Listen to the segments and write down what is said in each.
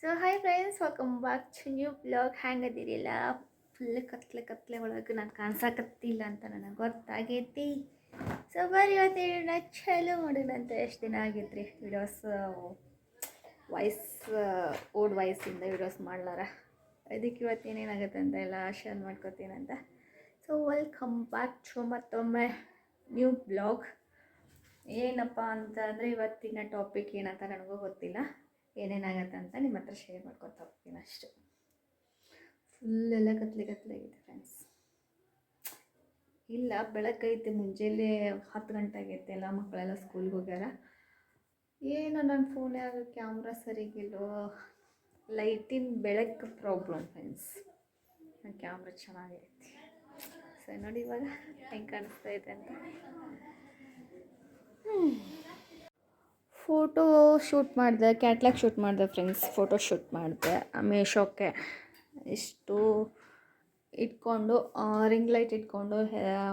So hi friends welcome back to new blog ಹ್ಯಾಂಗದಿರಿಲ್ಲ full ಕತ್ಲೆ ಕತ್ಲೆ ಒಳಗೆ ನಾನು ಕಾಣಿಸಕತ್ತಿಲ್ಲ ಅಂತ ನನಗೆ ಗೊತ್ತಾಗೈತಿ. ಸೊ ಬರೀ ಇವತ್ತು ಹೇಳೋಣ. ಚಲೋ ಮಾಡೋಣ ಅಂತ ಎಷ್ಟು ದಿನ ಆಗೈತ್ರಿ? ವಿಡಿಯೋಸ್ ವಾಯ್ಸ್ ಓಡ್ ವಾಯ್ಸಿಂದ ವಿಡಿಯೋಸ್ ಮಾಡ್ಲಾರ? ಅದಕ್ಕೆ ಇವತ್ತು ಏನೇನಾಗುತ್ತೆ ಅಂತ ಎಲ್ಲ ಶೇರ್ ಮಾಡ್ಕೋತೀನಂತ ಸೊ ವೆಲ್ಕಮ್ ಬ್ಯಾಕ್ ಟು ಮತ್ತೊಮ್ಮೆ ನ್ಯೂ ಬ್ಲಾಗ್ ಏನಪ್ಪ ಅಂತಂದರೆ ಇವತ್ತಿನ ಟಾಪಿಕ್ ಏನಂತ ನನಗೂ ಗೊತ್ತಿಲ್ಲ. ಏನೇನಾಗತ್ತೆ ಅಂತ ನಿಮ್ಮ ಹತ್ರ ಶೇರ್ ಮಾಡ್ಕೊತಾ ಹೋಗ್ತೀನಿ ಅಷ್ಟು. ಫುಲ್ ಎಲ್ಲ ಕತ್ಲೆ ಕತ್ಲೆ ಇದೆ ಫ್ರೆಂಡ್ಸ್ ಇಲ್ಲ ಬೆಳಕೈತೆ ಮುಂಜಾನೆ ಹತ್ತು ಗಂಟೆ ಆಗೈತೆ, ಎಲ್ಲ ಮಕ್ಕಳೆಲ್ಲ ಸ್ಕೂಲ್ಗೆ ಹೋಗ್ಯಾರ. ಏನೋ ನನ್ನ ಫೋನ್ಯಾಗ ಕ್ಯಾಮ್ರಾ ಸರಿಗಿಲ್ಲೋ ಲೈಟಿನ ಬೆಳಕು ಪ್ರಾಬ್ಲಮ್ ಫ್ರೆಂಡ್ಸ್ ನನ್ನ ಕ್ಯಾಮ್ರಾ ಚೆನ್ನಾಗೈತಿ. ಸರಿ ನೋಡಿ ಇವಾಗ ಹೆಂಗೆ ಕಾಣಿಸ್ತಾ ಇದೆ ಅಂತ. ಫೋಟೋ ಶೂಟ್ ಮಾಡಿದೆ ಕ್ಯಾಟ್ಲಾಗ್ ಶೂಟ್ ಮಾಡಿದೆ ಫ್ರೆಂಡ್ಸ್ ಫೋಟೋ ಶೂಟ್ ಮಾಡಿದೆ. ಮೇಶೋಕ್ಕೆ ಇಷ್ಟು ಇಟ್ಕೊಂಡು ರಿಂಗ್ ಲೈಟ್ ಇಟ್ಕೊಂಡು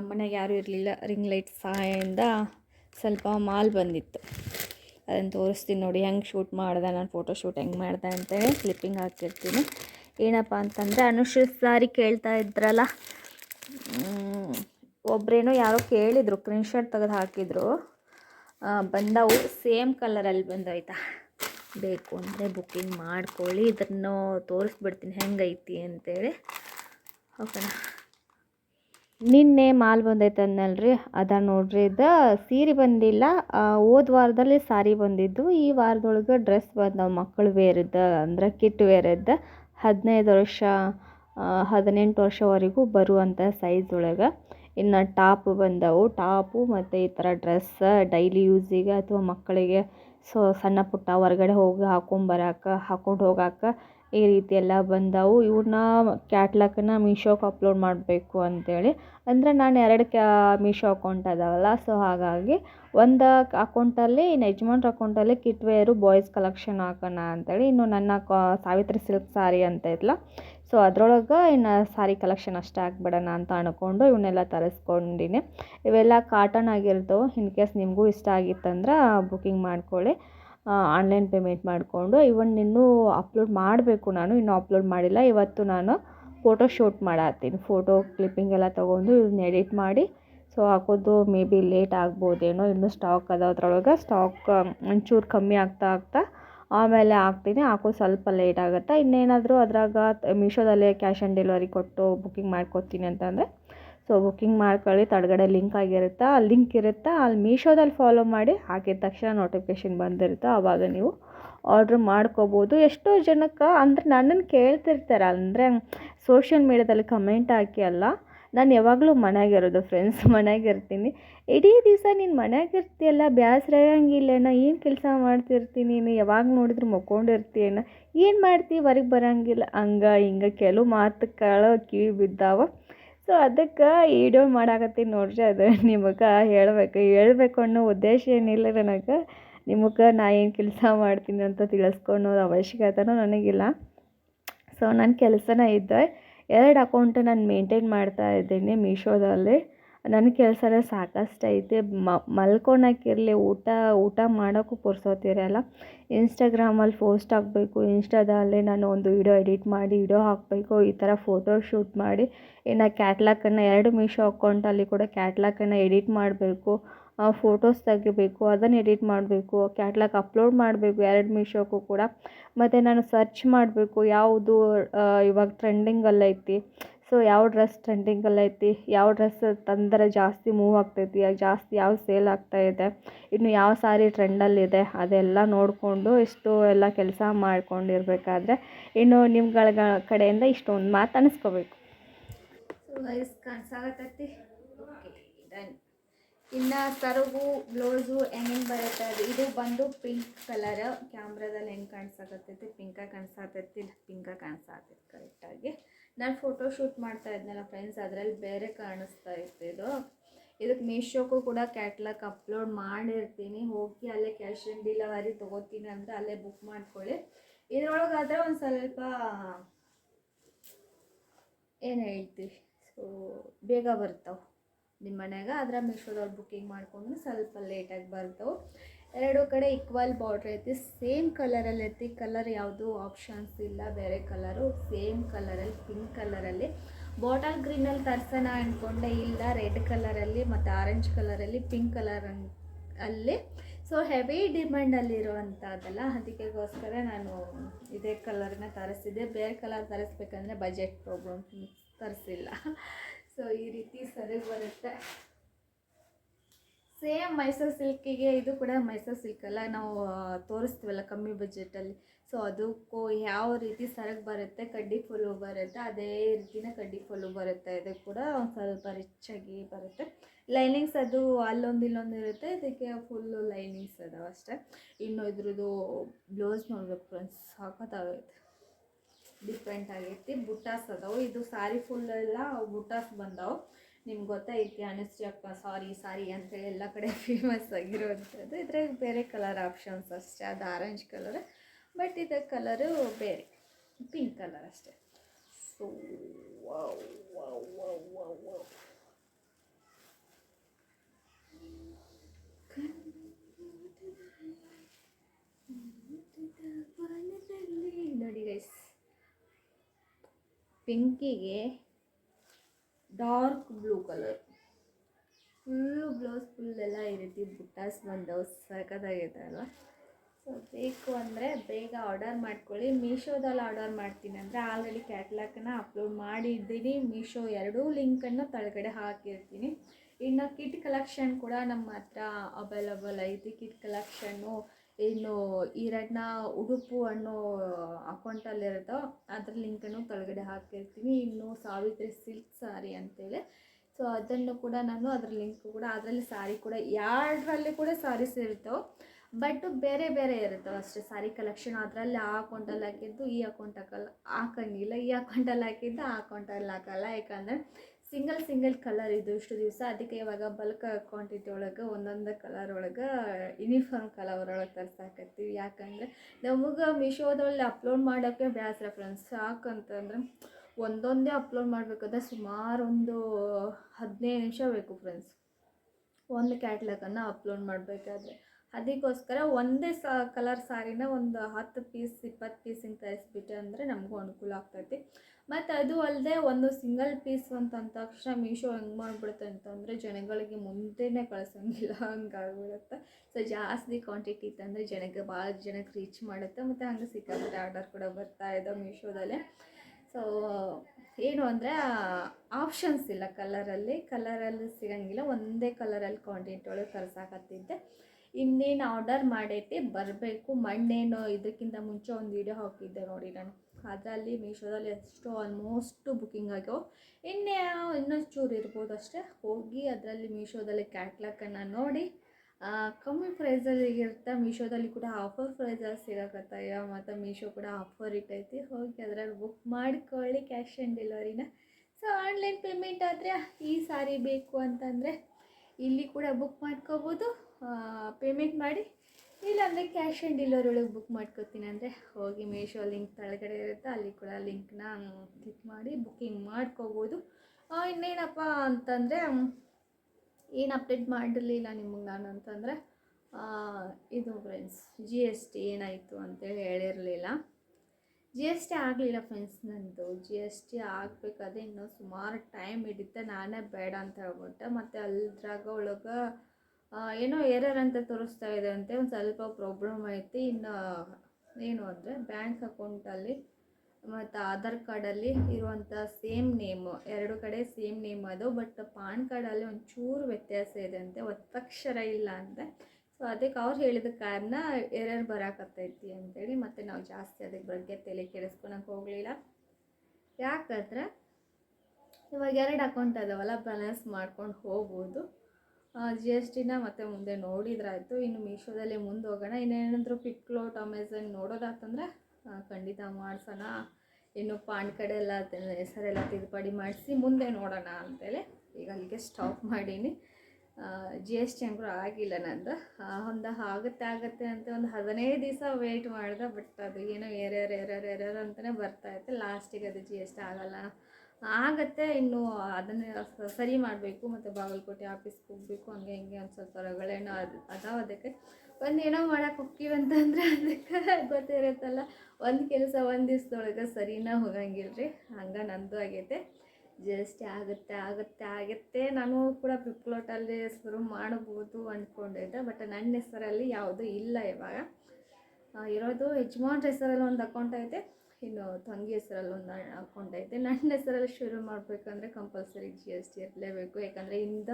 ಮನೆಗೆ ಯಾರೂ ಇರಲಿಲ್ಲ. ರಿಂಗ್ ಲೈಟ್ ಸಹಾಯದಿಂದ ಸ್ವಲ್ಪ ಮಾಲ್ ಬಂದಿತ್ತು. ಅದನ್ನು ತೋರಿಸ್ತೀನಿ ನೋಡಿ, ಹೆಂಗೆ ಶೂಟ್ ಮಾಡಿದೆ, ನಾನು ಫೋಟೋ ಶೂಟ್ ಹೆಂಗೆ ಮಾಡಿದೆ ಅಂತೇಳಿ ಸ್ಲಿಪ್ಪಿಂಗ್ ಹಾಕಿರ್ತೀನಿ. ಏನಪ್ಪ ಅಂತಂದರೆ ಅನುಶ್ರೀ ಸಾರಿ ಕೇಳ್ತಾ ಇದ್ರಲ್ಲ? ಒಬ್ರೇನೋ ಯಾರೋ ಕೇಳಿದರು ಸ್ಕ್ರೀನ್ಶಾಟ್ ತೆಗೆದು ಹಾಕಿದ್ರು. ಬಂದವು. ಸೇಮ್ ಕಲರಲ್ಲಿ ಬಂದೋಯ್ತಾ ಬೇಕು ಅಂದರೆ ಬುಕ್ಕಿಂಗ್ ಮಾಡ್ಕೊಳ್ಳಿ. ಇದನ್ನು ತೋರಿಸ್ಬಿಡ್ತೀನಿ. ಹೆಂಗೈತಿ ಅಂತೇಳಿ. ಓಕೆನಾ ನಿನ್ನೆ ಮಾಲ್ ಬಂದೈತೆ ಅಂದಲ್ರಿ ಅದ ನೋಡ್ರಿ. ಇದು ಸೀರೆ ಬಂದಿಲ್ಲ. ಹೋದ ವಾರದಲ್ಲಿ ಸಾರಿ ಬಂದಿದ್ದು. ಈ ವಾರದೊಳಗೆ ಡ್ರೆಸ್ ಬಂದವು ಮಕ್ಕಳು ವೇರಿದ್ದ ಅಂದ್ರೆ ಕಿಟ್ ವೇರಿದ್ದ ಹದಿನೈದು ವರ್ಷ ಹದಿನೆಂಟು ವರ್ಷವರೆಗೂ ಬರುವಂಥ ಸೈಜ್ ಒಳಗೆ. ಇನ್ನು ಟಾಪ್ ಬಂದವು. ಟಾಪು ಮತ್ತು ಈ ಥರ ಡ್ರೆಸ್ ಡೈಲಿ ಯೂಸಿಗೆ ಅಥವಾ ಮಕ್ಕಳಿಗೆ ಸೊ ಸಣ್ಣ ಪುಟ್ಟ ಹೊರಗಡೆ ಹೋಗಿ ಹಾಕೊಂಬರಕ್ಕೆ ಹಾಕೊಂಡು ಹೋಗಕ್ಕೆ ಈ ರೀತಿ ಎಲ್ಲ ಬಂದವು. ಇವನ್ನ ಕ್ಯಾಟ್ಲಾಗನ್ನ ಮೀಶೋಗೆ ಅಪ್ಲೋಡ್ ಮಾಡಬೇಕು ಅಂತೇಳಿ. ಅಂದರೆ ನಾನು ಎರಡು ಕ್ಯಾ ಮೀಶೋ ಅಕೌಂಟ್ ಅದಾವಲ್ಲ ಸೊ ಹಾಗಾಗಿ ಒಂದು ಅಕೌಂಟಲ್ಲಿ ಯಜಮಾನ್ರ ಅಕೌಂಟಲ್ಲಿ ಕಿಟ್ ವೇರು ಬಾಯ್ಸ್ ಕಲೆಕ್ಷನ್ ಹಾಕೋಣ ಅಂತೇಳಿ. ಇನ್ನು ನನ್ನ ಕಾ ಸಾವಿತ್ರಿ ಸಿಲ್ಕ್ ಸಾರಿ ಅಂತ ಇತ್ತಲ್ಲ ಸೊ ಅದರೊಳಗೆ ಇನ್ನು ಸಾರಿ ಕಲೆಕ್ಷನ್ ಅಷ್ಟೇ ಹಾಕ್ಬಿಡೋಣ ಅಂತ ಅನ್ಕೊಂಡು ಇವನ್ನೆಲ್ಲ ತರಿಸ್ಕೊಂಡಿನಿ. ಇವೆಲ್ಲ ಕಾಟನ್ ಆಗಿರ್ತವೆ. ಇನ್ ಕೇಸ್ ನಿಮಗೂ ಇಷ್ಟ ಆಗಿತ್ತಂದ್ರೆ ಬುಕ್ಕಿಂಗ್ ಮಾಡ್ಕೊಳ್ಳಿ. ಆನ್ಲೈನ್ ಪೇಮೆಂಟ್ ಮಾಡಿಕೊಂಡು, ಇವನ್ ಇನ್ನೂ ಅಪ್ಲೋಡ್ ಮಾಡಬೇಕು ನಾನು, ಇನ್ನೂ ಅಪ್ಲೋಡ್ ಮಾಡಿಲ್ಲ, ಇವತ್ತು ನಾನು ಫೋಟೋ ಶೂಟ್ ಮಾಡತ್ತೀನಿ ಫೋಟೋ ಕ್ಲಿಪ್ಪಿಂಗ್ ಎಲ್ಲ ತೊಗೊಂಡು ಇದನ್ನ ಎಡಿಟ್ ಮಾಡಿ ಸೊ ಹಾಕೋದು ಮೇ ಬಿ ಲೇಟ್ ಆಗ್ಬೋದೇನೋ, ಇನ್ನೂ ಸ್ಟಾಕ್ ಅದ ಅದರೊಳಗೆ ಸ್ಟಾಕ್ ಒಂಚೂರು ಕಮ್ಮಿ ಆಗ್ತಾ ಆಗ್ತಾ ಆಮೇಲೆ ಹಾಕ್ತೀನಿ ಹಾಕೋದು ಸ್ವಲ್ಪ ಲೇಟ್ ಆಗುತ್ತೆ, ಇನ್ನೇನಾದರೂ ಅದ್ರಾಗ ಮೀಶೋದಲ್ಲೇ ಕ್ಯಾಶ್ ಆನ್ ಡೆಲಿವರಿ ಕೊಟ್ಟು ಬುಕ್ಕಿಂಗ್ ಮಾಡ್ಕೊತೀನಿ ಅಂತಂದರೆ ಸೊ ಬುಕ್ಕಿಂಗ್ ಮಾಡ್ಕೊಳ್ಳಿ, ತಡಗಡೆ ಲಿಂಕ್ ಆಗಿರುತ್ತೆ? ಆ ಲಿಂಕ್ ಇರುತ್ತೆ? ಅಲ್ಲಿ ಮೀಶೋದಲ್ಲಿ ಫಾಲೋ ಮಾಡಿ, ಹಾಕಿದ ತಕ್ಷಣ ನೋಟಿಫಿಕೇಷನ್ ಬಂದಿರುತ್ತೆ? ಆವಾಗ ನೀವು ಆರ್ಡ್ರ್ ಮಾಡ್ಕೋಬೋದು. ಎಷ್ಟೋ ಜನಕ್ಕೆ, ಅಂದರೆ ನನ್ನನ್ನು ಕೇಳ್ತಿರ್ತಾರೆ. ಅಂದರೆ ಸೋಷಿಯಲ್ ಮೀಡ್ಯಾದಲ್ಲಿ ಕಮೆಂಟ್ ಹಾಕಿ ಅಲ್ಲ. ನಾನು ಯಾವಾಗಲೂ ಮನೆಯಾಗಿರೋದು ಫ್ರೆಂಡ್ಸ್ ಮನೆಯಾಗಿರ್ತೀನಿ ಇಡೀ ದಿವಸ ನೀನು ಮನೆಯಾಗಿರ್ತೀಯಲ್ಲ ಬೇಸರ ಆಗಂಗಿಲ್ಲೇನ ಏನು ಕೆಲಸ ಮಾಡ್ತಿರ್ತೀನಿ ನೀನು? ಯಾವಾಗ ನೋಡಿದ್ರು ಮಕ್ಕೊಂಡಿರ್ತೀಯೇನ? ಏನು ಮಾಡ್ತೀವಿ ಹೊರಗೆ ಬರೋಂಗಿಲ್ಲ. ಹಂಗೆ, ಹಿಂಗೆ, ಕೆಲವು ಮಾತುಗಳು ಕಿವಿ ಬಿದ್ದಾವ. ಸೊ ಅದಕ್ಕೆ ಈಡೋ ಮಾಡಾಕತ್ತೀನಿ ನೋಡ್ರಿ, ಅದು ನಿಮಗೆ ಹೇಳಬೇಕು. ಹೇಳ್ಬೇಕು ಅನ್ನೋ ಉದ್ದೇಶ ಏನಿಲ್ಲ ನನಗೆ. ನಿಮಗೆ ನಾ ಏನು ಕೆಲಸ ಮಾಡ್ತೀನಿ ಅಂತ ತಿಳಿಸ್ಕೊಳ್ಳೋದು ಅವಶ್ಯಕತೆನೂ ನನಗಿಲ್ಲ. ಸೊ ನನ್ನ ಕೆಲಸನೇ ಇದ್ದೆ, ಎರಡು ಅಕೌಂಟ್ ನಾನು ಮೇಂಟೈನ್ ಮಾಡ್ತಾ ಇದ್ದೀನಿ ಮೀಶೋದಲ್ಲಿ. ನನ್ನ ಕೆಲಸನೇ ಸಾಕಷ್ಟು ಐತೆ. ಮ, ಮಲ್ಕೊಳಕ್ಕಿರಲಿ, ಊಟ ಊಟ ಮಾಡೋಕ್ಕೂ ಪುರ್ಸೋತಿರಲ್ಲ. ಇನ್ಸ್ಟಾಗ್ರಾಮಲ್ಲಿ ಪೋಸ್ಟ್ ಹಾಕಬೇಕು. ಇನ್ಸ್ಟಾದಲ್ಲಿ ನಾನು ಒಂದು ವಿಡಿಯೋ ಎಡಿಟ್ ಮಾಡಿ, ವಿಡಿಯೋ ಹಾಕಬೇಕು. ಈ ಥರ ಫೋಟೋ ಶೂಟ್ ಮಾಡಿ, ಇನ್ನು ಕ್ಯಾಟ್ಲಾಗನ್ನು ಎರಡು ಮೀಶೋ ಅಕೌಂಟಲ್ಲಿ ಕೂಡ ಕ್ಯಾಟ್ಲಾಗನ್ನು ಎಡಿಟ್ ಮಾಡಬೇಕು. ಫೋಟೋಸ್ ತೆಗಿಬೇಕು, ಅದನ್ನು ಎಡಿಟ್ ಮಾಡಬೇಕು. ಕ್ಯಾಟ್ಲಾಗ್ ಅಪ್ಲೋಡ್ ಮಾಡಬೇಕು, ಎರಡು ಮೀಶೋಕ್ಕೂ ಕೂಡ. ಮತ್ತು ನಾನು ಸರ್ಚ್ ಮಾಡಬೇಕು, ಯಾವುದು ಇವಾಗ ಟ್ರೆಂಡಿಂಗಲ್ಲೈತಿ ಸೊ ಯಾವ ಡ್ರೆಸ್ ಟ್ರೆಂಡಿಂಗಲ್ಲೈತಿ ಯಾವ ಡ್ರೆಸ್ ತಂದರೆ ಜಾಸ್ತಿ ಮೂವ್ ಆಗ್ತೈತಿ? ಜಾಸ್ತಿ ಯಾವ ಸೇಲ್ ಆಗ್ತಾ ಇದೆ? ಇನ್ನು ಯಾವ ಸಾರಿ ಟ್ರೆಂಡಲ್ಲಿದೆ ಅದೆಲ್ಲ ನೋಡಿಕೊಂಡು ಇಷ್ಟು ಎಲ್ಲ ಕೆಲಸ ಮಾಡ್ಕೊಂಡಿರಬೇಕಾದ್ರೆ ಇನ್ನು ನಿಮ್ಗಳ ಕಡೆಯಿಂದ ಇಷ್ಟೊಂದು ಮಾತು ಅನಿಸ್ಕೋಬೇಕು. ಸೊ ಡನ್ ಇನ್ನು ಸರಗು ಬ್ಲೌಸು ಹೆಂಗೆ ಬರುತ್ತೆ ಅದು? ಇದು ಬಂದು ಪಿಂಕ್ ಕಲರ್ ಕ್ಯಾಮ್ರಾದಲ್ಲಿ ಹೆಂಗೆ ಕಾಣಿಸಾಕತ್ತೈತಿ? ಪಿಂಕ ಕಾಣಿಸಾತೈತಿ ಪಿಂಕ ಕಾಣಿಸಾತೈತಿ ಕರೆಕ್ಟಾಗಿ ನಾನು ಫೋಟೋ ಶೂಟ್ ಮಾಡ್ತಾ ಇದ್ನಲ್ಲ ಫ್ರೆಂಡ್ಸ್ ಅದರಲ್ಲಿ ಬೇರೆ ಕಾಣಿಸ್ತಾ ಇತ್ತು ಇದು. ಇದಕ್ಕೆ ಮೀಶೋಕ್ಕೂ ಕೂಡ ಕ್ಯಾಟ್ಲಾಗ್ ಅಪ್ಲೋಡ್ ಮಾಡಿರ್ತೀನಿ. ಹೋಗಿ ಅಲ್ಲೇ ಕ್ಯಾಶ್ ಆನ್ ಡಿಲವರಿ ತೊಗೋತೀನಿ ಅಂತ ಅಲ್ಲೇ ಬುಕ್ ಮಾಡ್ಕೊಳ್ಳಿ. ಇದ್ರೊಳಗಾದರೆ ಒಂದು ಸ್ವಲ್ಪ ಏನು ಹೇಳ್ತೀವಿ ಸೊ ಬೇಗ ಬರ್ತಾವೆ ನಿಮ್ಮ ಮನೆಯಾಗ ಆದರೆ ಮೀಶೋದವ್ರು ಬುಕ್ಕಿಂಗ್ ಮಾಡ್ಕೊಂಡು ಸ್ವಲ್ಪ ಲೇಟಾಗಿ ಬರ್ತಾವೆ. ಎರಡು ಕಡೆ ಈಕ್ವಲ್ ಬಾರ್ಡ್ರ್ ಐತಿ. ಸೇಮ್ ಕಲರಲ್ಲಿ ಐತಿ. ಕಲರ್ ಯಾವುದು ಆಪ್ಷನ್ಸ್ ಇಲ್ಲ. ಬೇರೆ ಕಲರು ಸೇಮ್ ಕಲರಲ್ಲಿ ಪಿಂಕ್ ಕಲರಲ್ಲಿ ಬಾಟಲ್ ಗ್ರೀನಲ್ಲಿ ತರ್ಸೋಣ ಅಂದ್ಕೊಂಡೆ ಇಲ್ಲ ರೆಡ್ ಕಲರಲ್ಲಿ ಮತ್ತು ಆರೆಂಜ್ ಕಲರಲ್ಲಿ ಪಿಂಕ್ ಕಲರ್ ಅಲ್ಲಿ. ಸೊ ಹೆವಿ ಡಿಮ್ಯಾಂಡಲ್ಲಿರುವಂಥದ್ದಲ್ಲ ಅದಕ್ಕೆಗೋಸ್ಕರ ನಾನು ಇದೇ ಕಲರ್ನ ತರಿಸಿದ್ದೆ. ಬೇರೆ ಕಲರ್ ತರಿಸ್ಬೇಕಂದ್ರೆ ಬಜೆಟ್ ಪ್ರಾಬ್ಲಮ್ ತರಿಸಿಲ್ಲ. ಸೊ ಈ ರೀತಿ ಸರಿ ಬರುತ್ತೆ. ಸೇಮ್ ಮೈಸೂರು ಸಿಲ್ಕಿಗೆ ಇದು ಕೂಡ ಮೈಸೂರು ಸಿಲ್ಕ್ ಎಲ್ಲ ನಾವು ತೋರಿಸ್ತೀವಲ್ಲ ಕಮ್ಮಿ ಬಜೆಟಲ್ಲಿ. ಸೊ ಅದಕ್ಕೂ ಯಾವ ರೀತಿ ಸರಕು ಬರುತ್ತೆ, ಕಡ್ಡಿ ಫುಲ್ಲು ಬರುತ್ತೆ, ಅದೇ ರೀತಿನ ಕಡ್ಡಿ ಫುಲ್ಲು ಬರುತ್ತೆ. ಇದು ಕೂಡ ಒಂದು ಸ್ವಲ್ಪ ರಿಚ್ಚಾಗಿ ಬರುತ್ತೆ. ಲೈನಿಂಗ್ಸ್ ಅದು ಅಲ್ಲೊಂದು ಇಲ್ಲೊಂದು ಇರುತ್ತೆ, ಇದಕ್ಕೆ ಫುಲ್ಲು ಲೈನಿಂಗ್ಸ್ ಅದಾವೆ ಅಷ್ಟೇ. ಇನ್ನು ಇದ್ರದ್ದು ಬ್ಲೌಸ್ ನೋಡ್ಬೇಕು ಫ್ರೆಂಡ್ಸ್ ಸಾಕತ್ತಾಗೈತೆ ಡಿಫ್ರೆಂಟ್ ಆಗೈತಿ. ಬುಟ್ಟಾಸ್ ಅದಾವೆ. ಇದು ಸಾರಿ ಫುಲ್ ಎಲ್ಲ ಬುಟ್ಟಾಸ್ ಬಂದಾವು. ನಿಮ್ಗೆ ಗೊತ್ತೈತಿ ಅನಿಸ್ಟಿ ಸಾರಿ ಸಾರಿ ಅಂತೇಳಿ ಎಲ್ಲ ಕಡೆ ಫೇಮಸ್ ಆಗಿರೋವಂಥದ್ದು. ಇದ್ರಾಗ ಬೇರೆ ಕಲರ್ ಆಪ್ಷನ್ಸ್ ಅಷ್ಟೇ, ಅದು ಆರೆಂಜ್ ಕಲರ್ ಬಟ್ ಇದ್ರ ಕಲರು ಬೇರೆ ಪಿಂಕ್ ಕಲರ್ ಅಷ್ಟೇ. ಸೊ ನೋಡಿ guys ಪಿಂಕಿಗೆ dark blue colour full blouse ಫುಲ್ಲೆಲ್ಲ ಈ ರೀತಿ ಬುಟ್ಟಾಸ್ ಬಂದವು ಸಖತ್ತಾಗೈತೆ ಅಲ್ವಾ? ಸೊ ಬೇಕು ಅಂದರೆ ಬೇಗ ಆರ್ಡರ್ ಮಾಡ್ಕೊಳ್ಳಿ. ಮೀಶೋದಲ್ಲಿ ಆರ್ಡರ್ ಮಾಡ್ತೀನಿ ಅಂದರೆ ಆಲ್ರೆಡಿ ಕ್ಯಾಟ್ಲಾಗನ್ನ ಅಪ್ಲೋಡ್ ಮಾಡಿದ್ದೀನಿ. ಮೀಶೋ ಎರಡೂ ಲಿಂಕನ್ನು ತಳಗಡೆ ಹಾಕಿರ್ತೀನಿ. ಇನ್ನು ಕಿಟ್ ಕಲೆಕ್ಷನ್ ಕೂಡ ನಮ್ಮ ಹತ್ರ ಅವೈಲಬಲ್ ಐತಿ. ಕಿಟ್ ಕಲೆಕ್ಷನ್ನು ಇನ್ನು ಈರಣ್ಣ ಉಡುಪು ಅನ್ನೋ ಅಕೌಂಟಲ್ಲಿರುತ್ತೋ ಅದ್ರ ಲಿಂಕನ್ನು ಕೆಳಗಡೆ ಹಾಕಿರ್ತೀನಿ. ಇನ್ನು ಸಾವಿತ್ರಿ ಸಿಲ್ಕ್ ಸಾರಿ ಅಂತೇಳಿ. ಸೊ ಅದನ್ನು ಕೂಡ ನಾನು ಅದ್ರ ಲಿಂಕ್ ಕೂಡ ಅದರಲ್ಲಿ ಸಾರಿ ಕೂಡ ಎರಡರಲ್ಲಿ ಕೂಡ ಸಾರೀಸ್ ಇರ್ತಾವೆ ಬಟ್ ಬೇರೆ ಬೇರೆ ಇರ್ತಾವೆ ಅಷ್ಟೇ. ಸಾರಿ ಕಲೆಕ್ಷನ್ ಅದರಲ್ಲಿ ಆ ಅಕೌಂಟಲ್ಲಿ ಹಾಕಿದ್ದು, ಈ ಅಕೌಂಟ್ ಹಾಕಲ್ಲ ಹಾಕಂಗಿಲ್ಲ, ಈ ಅಕೌಂಟಲ್ಲಿ ಹಾಕಿದ್ದು, ಆ ಅಕೌಂಟಲ್ಲಿ ಹಾಕಲ್ಲ. ಯಾಕಂದರೆ ಸಿಂಗಲ್ ಸಿಂಗಲ್ ಕಲರ್ ಇದು ಇಷ್ಟು ದಿವಸ. ಅದಕ್ಕೆ ಇವಾಗ ಬಲ್ಕ್ ಕ್ವಾಂಟಿಟಿ ಒಳಗೆ ಒಂದೊಂದು ಕಲರ್ ಒಳಗೆ ಯೂನಿಫಾರ್ಮ್ ಕಲರ್ ಒಳಗೆ ತರ್ಸಾಕತ್ತೀವಿ. ಯಾಕಂದರೆ ನಮಗೆ ಮೀಶೋದಲ್ಲಿ ಅಪ್ಲೋಡ್ ಮಾಡೋಕ್ಕೆ ಬೇಸರ ಫ್ರೆಂಡ್ಸ್ ಯಾಕಂತಂದ್ರೆ ಒಂದೊಂದೇ ಅಪ್ಲೋಡ್ ಮಾಡಬೇಕಾದ್ರೆ ಸುಮಾರು ಒಂದು ಹದಿನೈದು ನಿಮಿಷ ಬೇಕು ಫ್ರೆಂಡ್ಸ್ ಒಂದು ಕ್ಯಾಟ್ಲಾಗನ್ನು ಅಪ್ಲೋಡ್ ಮಾಡಬೇಕಾದ್ರೆ. ಅದಕ್ಕೋಸ್ಕರ ಒಂದೇ ಸ ಕಲರ್ ಸಾರಿನ ಒಂದು ಹತ್ತು ಪೀಸ್ ಇಪ್ಪತ್ತು ಪೀಸ್ ಹಿಂಗೆ ತರಿಸ್ಬಿಟ್ಟೆ ಅಂದರೆ ನಮಗೂ ಅನುಕೂಲ ಆಗ್ತೈತಿ. ಮತ್ತು ಅದು ಅಲ್ಲದೆ ಒಂದು ಸಿಂಗಲ್ ಪೀಸ್ ಅಂತ ಅಂದ ತಕ್ಷಣ ಮೀಶೋ ಹೆಂಗೆ ಮಾಡಿಬಿಡುತ್ತೆ ಅಂತಂದರೆ ಜನಗಳಿಗೆ ಮುಂದೆನೇ ಕಳ್ಸೋಂಗಿಲ್ಲ. ಹಂಗಾಗ್ಬಿಡುತ್ತೆ. ಸೊ ಜಾಸ್ತಿ ಕ್ವಾಂಟಿಟಿ ಇತ್ತಂದರೆ ಜನಕ್ಕೆ ಭಾಳ ಜನಕ್ಕೆ ರೀಚ್ ಮಾಡುತ್ತೆ. ಮತ್ತು ಹಂಗೆ ಸಿಕ್ಕಾಪಟ್ಟೆ ಆರ್ಡರ್ ಕೂಡ ಬರ್ತಾ ಇದೆ ಮೀಶೋದಲ್ಲೇ ಸೊ ಏನು ಅಂದರೆ ಆಪ್ಷನ್ಸ್ ಇಲ್ಲ ಕಲರಲ್ಲಿ ಕಲರಲ್ಲಿ ಸಿಗಂಗಿಲ್ಲ. ಒಂದೇ ಕಲರಲ್ಲಿ ಕ್ವಾಂಟಿಟಿ ಒಳಗೆ ಕಳ್ಸಾಕತ್ತಿದ್ದೆ ಇನ್ನೇನು ಆರ್ಡರ್ ಮಾಡೈತಿ, ಬರಬೇಕು. ಮಣ್ಣೇನು ಇದಕ್ಕಿಂತ ಮುಂಚೆ ಒಂದು ವೀಡಿಯೋ ಹಾಕಿದ್ದೆ ನೋಡಿ ನಾನು. ಅದರಲ್ಲಿ ಮೀಶೋದಲ್ಲಿ ಎಷ್ಟು ಆಲ್ಮೋಸ್ಟ್ ಬುಕ್ಕಿಂಗ್ ಆಗ್ಯಾವ ಇನ್ನೇ ಇನ್ನೊಂಚೂರು ಇರ್ಬೋದು ಅಷ್ಟೇ. ಹೋಗಿ ಅದರಲ್ಲಿ ಮೀಶೋದಲ್ಲಿ ಕ್ಯಾಟ್ಲಾಕನ್ನು ನೋಡಿ ಕಮ್ಮಿ ಪ್ರೈಸಲ್ಲಿ ಇರುತ್ತೆ. ಮೀಶೋದಲ್ಲಿ ಕೂಡ ಆಫರ್ ಪ್ರೈಸಲ್ಲಿ ಸಿಗಕತ್ತಾಯ ಮತ್ತು ಮೀಶೋ ಕೂಡ ಆಫರ್ ಇಟ್ಟೈತಿ. ಹೋಗಿ ಅದರಲ್ಲಿ ಬುಕ್ ಮಾಡ್ಕೊಳ್ಳಿ ಕ್ಯಾಶ್ ಆನ್ ಡೆಲಿವರಿನ ಸೊ ಆನ್ಲೈನ್ ಪೇಮೆಂಟ್ ಆದರೆ ಈ ಸಾರಿ ಬೇಕು ಅಂತಂದರೆ ಇಲ್ಲಿ ಕೂಡ ಬುಕ್ ಮಾಡ್ಕೋಬೋದು. ಪೇಮೆಂಟ್ ಮಾಡಿ. ಇಲ್ಲಾಂದರೆ ಕ್ಯಾಶ್ ಆ್ಯಂಡ್ ಡಿಲಿವರಿ ಒಳಗೆ ಬುಕ್ ಮಾಡ್ಕೋತೀನಿ. ಅಂದರೆ ಹೋಗಿ ಮೀಶೋ ಲಿಂಕ್ ಕೆಳಗಡೆ ಇರುತ್ತೆ, ಅಲ್ಲಿ ಕೂಡ ಲಿಂಕ್ನ ಕ್ಲಿಕ್ ಮಾಡಿ ಬುಕ್ಕಿಂಗ್ ಮಾಡ್ಕೋಬೋದು. ಇನ್ನೇನಪ್ಪ ಅಂತಂದರೆ ಏನು ಅಪ್ಡೇಟ್ ಮಾಡಿರಲಿಲ್ಲ ನಿಮಗೆ ನಾನು ಅಂತಂದರೆ ಇದು ಫ್ರೆಂಡ್ಸ್ ಜಿ ಎಸ್ ಟಿ ಏನಾಯಿತು ಅಂತೇಳಿ ಹೇಳಿರಲಿಲ್ಲ. ಜಿ ಎಸ್ ಟಿ ಆಗಲಿಲ್ಲ ಫ್ರೆಂಡ್ಸ್ ನನ್ನದು ಜಿ ಎಸ್ ಟಿ ಆಗಬೇಕಾದ್ರೆ ಇನ್ನೂ ಸುಮಾರು ಟೈಮ್ ಹಿಡಿತೆ ನಾನೇ ಬೇಡ ಅಂತ ಹೇಳ್ಬಿಟ್ಟೆ, ಮತ್ತು ಅಲ್ದ್ರಾಗ ಒಳಗೆ ಏನೋ ಎರರ್ ಅಂತ ತೋರಿಸ್ತಾ ಇದೆ ಅಂತೆ, ಒಂದು ಸ್ವಲ್ಪ ಪ್ರಾಬ್ಲಮ್ ಐತಿ. ಇನ್ನು ಏನು ಅಂದರೆ ಬ್ಯಾಂಕ್ ಅಕೌಂಟಲ್ಲಿ ಮತ್ತು ಆಧಾರ್ ಕಾರ್ಡಲ್ಲಿ ಇರುವಂಥ ಸೇಮ್ ನೇಮು ಎರಡು ಕಡೆ ಸೇಮ್ ನೇಮ್ ಅದು ಬಟ್ ಪಾನ್ ಕಾರ್ಡಲ್ಲಿ ಒಂಚೂರು ವ್ಯತ್ಯಾಸ ಇದೆ ಅಂತೆ, ಒತ್ತಕ್ಷರ ಇಲ್ಲ ಅಂತೆ. ಸೊ ಅದಕ್ಕೆ ಅವ್ರು ಹೇಳಿದ ಕಾರಣ ಎರರ್ ಬರಾಕತ್ತೈತಿ ಅಂತೇಳಿ ಮತ್ತು ನಾವು ಜಾಸ್ತಿ ಅದಕ್ಕೆ ಬಗ್ಗೆ ತಲೆ ಕೆಡಿಸ್ಕೊಳಕ್ಕೆ ಹೋಗಲಿಲ್ಲ. ಯಾಕಂದ್ರೆ ಇವಾಗ ಎರಡು ಅಕೌಂಟ್ ಅದಾವಲ್ಲ ಬ್ಯಾಲೆನ್ಸ್ ಮಾಡ್ಕೊಂಡು ಹೋಗ್ಬೋದು. ಜಿ ಎಸ್ ಟಿನ ಮತ್ತೆ ಮುಂದೆ ನೋಡಿದ್ರಾಯ್ತು. ಇನ್ನು ಮೀಶೋದಲ್ಲಿ ಮುಂದೆ ಹೋಗೋಣ. ಇನ್ನೇನಾದರೂ ಫ್ಲಿಪ್ಕ್ಲೋಟ್ ಅಮೆಝಾನ್ ನೋಡೋದಾತಂದ್ರೆ ಖಂಡಿತ ಮಾಡ್ಸೋಣ. ಇನ್ನು ಪಾನ್ ಕಡೆ ಎಲ್ಲ ಹೆಸರೆಲ್ಲ ತಿದ್ದುಪಡಿ ಮಾಡಿಸಿ ಮುಂದೆ ನೋಡೋಣ ಅಂತೇಳಿ ಈಗ ಅಲ್ಲಿಗೆ ಸ್ಟಾಪ್ ಮಾಡೀನಿ. ಜಿ ಎಸ್ ಟಿ ಅಂಕರು ಆಗಿಲ್ಲ ನಂದು. ಒಂದು ಆಗುತ್ತೆ ಆಗುತ್ತೆ ಅಂತ ಒಂದು ಹದಿನೈದು ದಿವಸ ವೆಯ್ಟ್ ಮಾಡಿದೆ ಬಟ್ ಅದು ಏನೋ ಏರ್ಯಾರು ಏರ್ಯಾರು ಏರ್ಯಾರು ಅಂತಲೇ ಬರ್ತಾ ಇತ್ತು. ಲಾಸ್ಟಿಗೆ ಅದು ಜಿ ಎಸ್ ಟಿ ಆಗಲ್ಲ. ಆಗತ್ತೆ, ಇನ್ನು ಅದನ್ನು ಸರಿ ಮಾಡಬೇಕು, ಮತ್ತು ಬಾಗಲಕೋಟೆ ಆಫೀಸ್ಗೆ ಹೋಗಬೇಕು, ಹಂಗೆ ಹಿಂಗೆ ಒಂದು ಸ್ವಲ್ಪ ರಗಳೆನೋ ಅದು, ಅದಾವ ಅದಕ್ಕೆ. ಒಂದು ಏನೋ ಮಾಡಕ್ಕೆ ಹೋಗ್ತೀವಂತಂದ್ರೆ ಅದಕ್ಕೆ ಗೊತ್ತಿರುತ್ತಲ್ಲ ಒಂದು ಕೆಲಸ ಒಂದು ದಿವ್ಸದೊಳಗೆ ಸರಿನಾ ಹೋಗಂಗಿಲ್ಲ ರೀ ಹಂಗೆ ನಂದು ಆಗೈತೆ. ಜಸ್ಟ್ ಆಗುತ್ತೆ ಆಗುತ್ತೆ ಆಗುತ್ತೆ. ನಾನು ಕೂಡ ಫ್ಲಿಪ್ಕಾರ್ಟಲ್ಲಿ ಹೆಸರು ಮಾಡಬಹುದು ಅಂದ್ಕೊಂಡಿದ್ದೆ ಬಟ್ ನನ್ನ ಹೆಸರಲ್ಲಿ ಯಾವುದೂ ಇಲ್ಲ ಇವಾಗ. ಇರೋದು ಯಜಮಾನ್ ಹೆಸರಲ್ಲಿ ಒಂದು ಅಕೌಂಟ್ ಐತೆ. ಇನ್ನು ತಂಗಿ ಹೆಸರಲ್ಲಿ ಒಂದು ಅಕೌಂಟ್ ನನ್ನ ಹೆಸರಲ್ಲಿ ಶುರು ಮಾಡಬೇಕಂದ್ರೆ ಕಂಪಲ್ಸರಿ ಜಿ ಎಸ್ ಟಿ ಇರಲೇಬೇಕು. ಯಾಕಂದರೆ ಇಂದ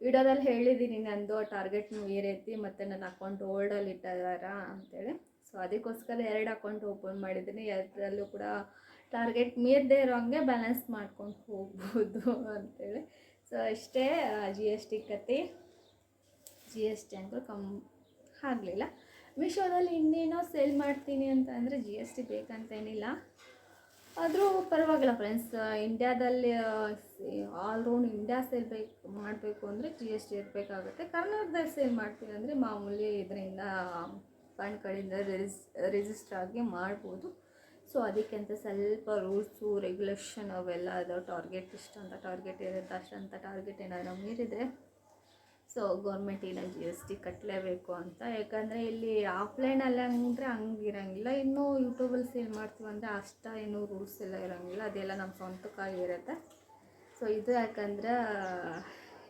ವಿಡೋದಲ್ಲಿ ಹೇಳಿದ್ದೀನಿ ನಂದು ಟಾರ್ಗೆಟ್ ಏರೈತಿ ಮತ್ತು ನನ್ನ ಅಕೌಂಟ್ ಓಲ್ಡಲ್ಲಿ ಇಟ್ಟಿದಾರ ಅಂತೇಳಿ. ಸೊ ಅದಕ್ಕೋಸ್ಕರ ಎರಡು ಅಕೌಂಟ್ ಓಪನ್ ಮಾಡಿದ್ದೀನಿ ಎರಡರಲ್ಲೂ ಕೂಡ ಟಾರ್ಗೆಟ್ ಮೀರದೇ ಇರೋ ಹಂಗೆ ಬ್ಯಾಲೆನ್ಸ್ ಮಾಡ್ಕೊಂಡು ಹೋಗ್ಬೋದು ಅಂತೇಳಿ. ಸೊ ಅಷ್ಟೇ ಜಿ ಎಸ್ ಟಿ ಕತೆ. ಜಿ ಎಸ್ ಟಿ ಅಂಕೂ ಕಮ್ ಆಗಲಿಲ್ಲ. ಮೀಶೋದಲ್ಲಿ ಇನ್ನೇನೋ ಸೇಲ್ ಮಾಡ್ತೀನಿ ಅಂತ ಅಂದರೆ ಜಿ ಎಸ್ ಟಿ ಬೇಕಂತೇನಿಲ್ಲ. ಆದರೂ ಪರವಾಗಿಲ್ಲ ಫ್ರೆಂಡ್ಸ್ ಇಂಡ್ಯಾದಲ್ಲಿ ಆಲ್ ರೌಂಡ್ ಇಂಡ್ಯಾ ಸೇಲ್ ಬೇಕು, ಮಾಡಬೇಕು ಅಂದರೆ ಜಿ ಎಸ್ ಟಿ ಇರಬೇಕಾಗುತ್ತೆ. ಕರ್ನಾಟಕದಲ್ಲಿ ಸೇಲ್ ಮಾಡ್ತೀನಿ ಅಂದರೆ ಮಾಮೂಲಿ ಇದರಿಂದ ಫಂಡ್ ಕಡೆಯಿಂದ ರಿಜಿಸ್ ರಿಜಿಸ್ಟರ್ ಆಗಿ ಮಾಡ್ಬೋದು. ಸೊ ಅದಕ್ಕೆ ಅಂತ ಸ್ವಲ್ಪ ರೂಲ್ಸು ರೆಗ್ಯುಲೇಷನ್ ಅವೆಲ್ಲ ಅದು. ಟಾರ್ಗೆಟ್ ಇಷ್ಟು ಅಂತ ಟಾರ್ಗೆಟ್ ಇರುತ್ತೆ ಅಷ್ಟಂತ ಟಾರ್ಗೆಟ್ ಏನಾದರೂ ಮೀರಿದರೆ ಸೊ ಗೌರ್ಮೆಂಟಿನ ಜಿ ಎಸ್ ಟಿ ಕಟ್ಟಲೇಬೇಕು ಅಂತ. ಯಾಕಂದರೆ ಇಲ್ಲಿ ಆಫ್ಲೈನಲ್ಲಿ ಅಂದರೆ ಹಂಗಿರಂಗಿಲ್ಲ ಇನ್ನೂ ಯೂಟ್ಯೂಬಲ್ಲಿ ಸೇಲ್ ಮಾಡ್ತೀವಿ ಅಂದರೆ ಅಷ್ಟ ಏನೂ ರೂಲ್ಸ್ ಎಲ್ಲ ಇರೋಂಗಿಲ್ಲ. ಅದೆಲ್ಲ ನಮ್ಮ ಸ್ವಂತಕ್ಕಾಗಿರುತ್ತೆ ಸೊ ಇದು ಯಾಕಂದ್ರೆ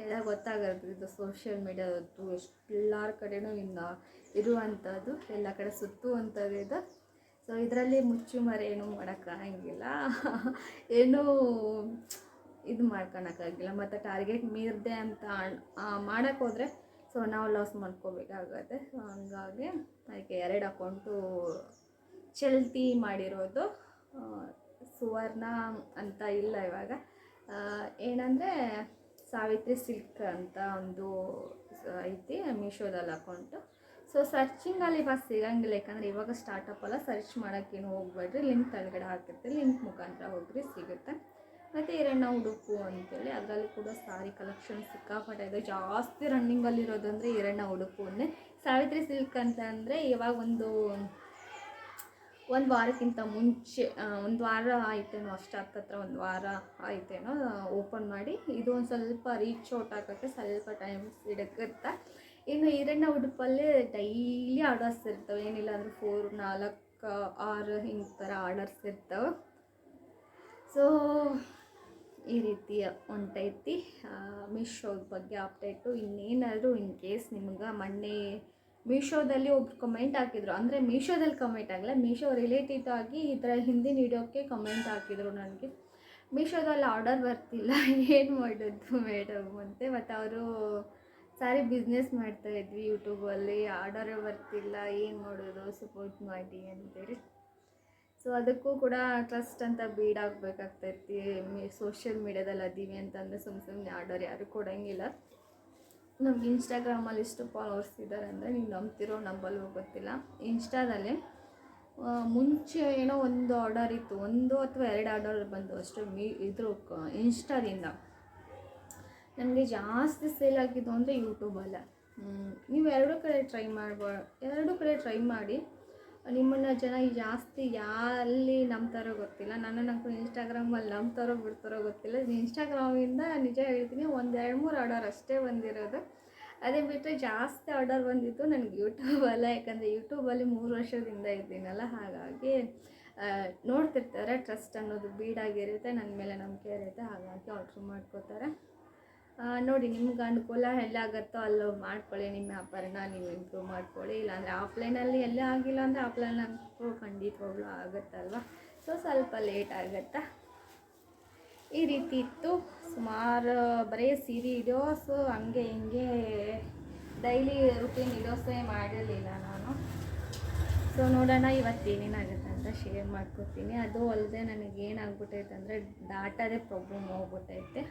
ಎಲ್ಲ ಗೊತ್ತಾಗುತ್ತೆ. ಇದು ಸೋಷಿಯಲ್ ಮೀಡಿಯಾದದ್ದು ಎಷ್ಟು ಎಲ್ಲರ ಕಡೆನೂ ಇನ್ನು ಇರುವಂಥದ್ದು ಎಲ್ಲ ಕಡೆ ಸುತ್ತುವಂಥದ್ದು ಇದು. ಸೊ ಇದರಲ್ಲಿ ಮುಚ್ಚು ಮರೆ ಏನೂ ಮಾಡೋಕ್ಕಾಗಂಗಿಲ್ಲ ಏನೂ ಇದು ಮಾಡ್ಕೊಳಕ್ಕಾಗಿಲ್ಲ ಮತ್ತು ಟಾರ್ಗೆಟ್ ಮೀರಿದೆ ಅಂತ ಮಾಡೋಕ್ಕೆ ಹೋದರೆ ಸೊ ನಾವು ಲಾಸ್ ಮಾಡ್ಕೋಬೇಕಾಗತ್ತೆ. ಸೊ ಹಂಗಾಗಿ ಅದಕ್ಕೆ ಎರಡು ಅಕೌಂಟು ಚಲ್ತಿ ಮಾಡಿರೋದು ಸುವರ್ಣ ಅಂತ ಇಲ್ಲ ಇವಾಗ. ಏನಂದರೆ ಸಾವಿತ್ರಿ ಸಿಲ್ಕ್ ಅಂತ ಒಂದು ಐತಿ ಮೀಶೋದಲ್ಲಿ ಅಕೌಂಟು ಸೊ ಸರ್ಚಿಂಗಲ್ಲಿ ಇವಾಗ ಸಿಗಂಗಿಲ್ಲ. ಯಾಕಂದರೆ ಇವಾಗ ಸ್ಟಾರ್ಟಪ್ ಅಲ್ಲ ಸರ್ಚ್ ಮಾಡೋಕ್ಕೇನು ಹೋಗ್ಬೇಡ್ರಿ. ಲಿಂಕ್ ತಳಗಡೆ ಹಾಕಿರ್ತೀವಿ ಲಿಂಕ್ ಮುಖಾಂತರ ಹೋಗ್ರಿ, ಸಿಗುತ್ತೆ. ಮತ್ತು ಹಿರಣ್ಣ ಉಡುಪು ಅಂತೇಳಿ ಅದರಲ್ಲಿ ಕೂಡ ಸಾರಿ ಕಲೆಕ್ಷನ್ ಸಿಕ್ಕಾಪಟ್ಟೆ ಇದೆ. ಜಾಸ್ತಿ ರನ್ನಿಂಗಲ್ಲಿರೋದು ಅಂದರೆ ಹಿರಣ್ಣ ಉಡುಪು ಅಂದರೆ ಸಾವಿತ್ರಿ ಸಿಲ್ಕ್ ಅಂತ ಅಂದರೆ ಇವಾಗ ಒಂದು ಒಂದು ವಾರಕ್ಕಿಂತ ಮುಂಚೆ ಒಂದು ವಾರ ಆಯ್ತೇನೋ ಅಷ್ಟು ಹತ್ತತ್ರ ಒಂದು ವಾರ ಆಯ್ತೇನೋ ಓಪನ್ ಮಾಡಿ ಇದು ಒಂದು ಸ್ವಲ್ಪ ರೀಚ್ ಔಟ್ ಹಾಕೋಕ್ಕೆ ಸ್ವಲ್ಪ ಟೈಮ್ ಹಿಡಕತ್ತೆ. ಇನ್ನು ಹಿರಣ್ಣ ಉಡುಪಲ್ಲಿ ಡೈಲಿ ಆರ್ಡರ್ಸ್ ಇರ್ತವೆ. ಏನಿಲ್ಲ ಅಂದರೆ ಫೋರ್ ನಾಲ್ಕು, ಆರು ಹಿಂಗೆ ಥರ ಆರ್ಡರ್ಸ್ ಇರ್ತವೆ. ಸೊ ಈ ರೀತಿಯ ಹೊಂಟೈತಿ. ಮೀಶೋದ ಬಗ್ಗೆ ಅಪ್ಡೇಟು ಇನ್ನೇನಾದರೂ ಇನ್ ಕೇಸ್ ನಿಮ್ಗೆ ಮೊನ್ನೆ ಮೀಶೋದಲ್ಲಿ ಒಬ್ರು ಕಮೆಂಟ್ ಹಾಕಿದ್ರು. ಅಂದರೆ ಮೀಶೋದಲ್ಲಿ ಕಮೆಂಟ್ ಆಗಲ್ಲ, ಮೀಶೋ ರಿಲೇಟೆಡ್ ಆಗಿ ಈ ಥರ ಹಿಂದಿನ ವಿಡಿಯೋಕ್ಕೆ ಕಮೆಂಟ್ ಹಾಕಿದ್ರು ನನಗೆ. ಮೀಶೋದಲ್ಲಿ ಆರ್ಡರ್ ಬರ್ತಿಲ್ಲ. ಏನು ಮಾಡೋದು ಮೇಡಮ್ ಅಂತೆ. ಮತ್ತು ಅವರು ಸಾರಿ ಬಿಸ್ನೆಸ್ ಮಾಡ್ತಾ ಇದ್ವಿ ಯೂಟ್ಯೂಬಲ್ಲಿ ಆರ್ಡರೇ ಬರ್ತಿಲ್ಲ. ಏನು ಮಾಡೋದು? ಸಪೋರ್ಟ್ ಮಾಡಿ ಅಂತೇಳಿ. ಸೊ ಅದಕ್ಕೂ ಕೂಡ ಟ್ರಸ್ಟ್ ಅಂತ ಬೀಡ್ ಆಗಬೇಕಾಗ್ತೈತಿ. ಮೀ ಸೋಷಿಯಲ್ ಮೀಡ್ಯಾದಲ್ಲಿ ಅದೀವಿ ಅಂತಂದರೆ ಸುಮ್ಮ ಸುಮ್ಮನೆ ಆರ್ಡರ್ ಯಾರು ಕೊಡೋಂಗಿಲ್ಲ. ನಮ್ಗೆ ಇನ್ಸ್ಟಾಗ್ರಾಮಲ್ಲಿ ಎಷ್ಟು ಫಾಲೋವರ್ಸ್ ಇದ್ದಾರೆ ಅಂದರೆ ನೀವು ನಂಬ್ತಿರೋ ನಂಬಲ್ವೋ ಗೊತ್ತಿಲ್ಲ. ಇನ್ಸ್ಟಾದಲ್ಲಿ ಮುಂಚೆ ಏನೋ ಒಂದು ಆರ್ಡರ್ ಇತ್ತು. ಒಂದು ಅಥವಾ ಎರಡು ಆರ್ಡರ್ ಬಂದು ಅಷ್ಟೇ. ಮೀ, ಇದ್ರ ಇನ್ಸ್ಟಾದಿಂದ ನನಗೆ ಜಾಸ್ತಿ ಸೇಲ್ ಆಗಿದ್ದು ಅಂದರೆ ಯೂಟ್ಯೂಬಲ್ಲ ನೀವು ಎರಡು ಕಡೆ ಟ್ರೈ ಮಾಡ್ಬೋ, ಎರಡು ಕಡೆ ಟ್ರೈ ಮಾಡಿ. ನಿಮ್ಮನ್ನು ಜನ ಜಾಸ್ತಿ ಯಾಲ್ಲಿ ನಂಬ್ತಾರೋ ಗೊತ್ತಿಲ್ಲ. ನನ್ನನ್ನಂತೂ ಇನ್ಸ್ಟಾಗ್ರಾಮಲ್ಲಿ ನಂಬ್ತಾರೋ ಬಿಡ್ತಾರೋ ಗೊತ್ತಿಲ್ಲ. ಇನ್ಸ್ಟಾಗ್ರಾಮಿಂದ ನಿಜ ಹೇಳ್ತೀನಿ, ಒಂದು ಎರಡು ಮೂರು ಆರ್ಡರ್ ಅಷ್ಟೇ ಬಂದಿರೋದು. ಅದೇ ಬಿಟ್ಟರೆ ಜಾಸ್ತಿ ಆರ್ಡರ್ ಬಂದಿತ್ತು ನನಗೆ ಯೂಟ್ಯೂಬಲ್ಲ ಯಾಕಂದರೆ ಯೂಟ್ಯೂಬಲ್ಲಿ ಮೂರು ವರ್ಷದಿಂದ ಇದ್ದೀನಲ್ಲ, ಹಾಗಾಗಿ ನೋಡ್ತಿರ್ತಾರೆ. ಟ್ರಸ್ಟ್ ಅನ್ನೋದು ಬೀಡಾಗಿರುತ್ತೆ ನನ್ನ ಮೇಲೆ ನಂಬಿಕೆ ಇರುತ್ತೆ, ಹಾಗಾಗಿ ಆರ್ಡ್ರ್ ಮಾಡ್ಕೋತಾರೆ. ನೋಡಿ, ನಿಮ್ಗೆ ಅನುಕೂಲ ಎಲ್ಲಾಗತ್ತೋ ಅಲ್ಲೋ, ಮಾಡ್ಕೊಳ್ಳಿ, ನಿಮ್ಮ ವ್ಯಾಪಾರನ ನೀವು ಇಂಪ್ರೂವ್ ಮಾಡ್ಕೊಳ್ಳಿ. ಇಲ್ಲಾಂದರೆ ಆಫ್ಲೈನಲ್ಲಿ ಎಲ್ಲ ಆಗಿಲ್ಲ ಅಂದರೆ ಆಫ್ಲೈನ್ ಅಂತೂ ಖಂಡಿತವಾಗ್ಲೂ ಆಗುತ್ತಲ್ವ? ಸೊ ಸ್ವಲ್ಪ ಲೇಟ್ ಆಗುತ್ತೆ? ಈ ರೀತಿ ಇತ್ತು. ಸುಮಾರು ಬರೀ ಸೀರೆ ಸೊ ಹಂಗೆ ಹಿಂಗೆ ಡೈಲಿ ರುಟೀನ್ ಇಡೋಸೇ ಮಾಡಿರಲಿಲ್ಲ ನಾನು. ಸೊ ನೋಡೋಣ, ಇವತ್ತು ಏನೇನಾಗುತ್ತೆ ಅಂತ ಶೇರ್ ಮಾಡ್ಕೊತೀನಿ. ಅದು ಅಲ್ಲದೆ ನನಗೆ ಏನಾಗ್ಬಿಟ್ಟೈತೆ ಅಂದರೆ ಡಾಟಾದೇ ಪ್ರಾಬ್ಲಮ್ ಹೋಗ್ಬಿಟ್ಟೈತೆ.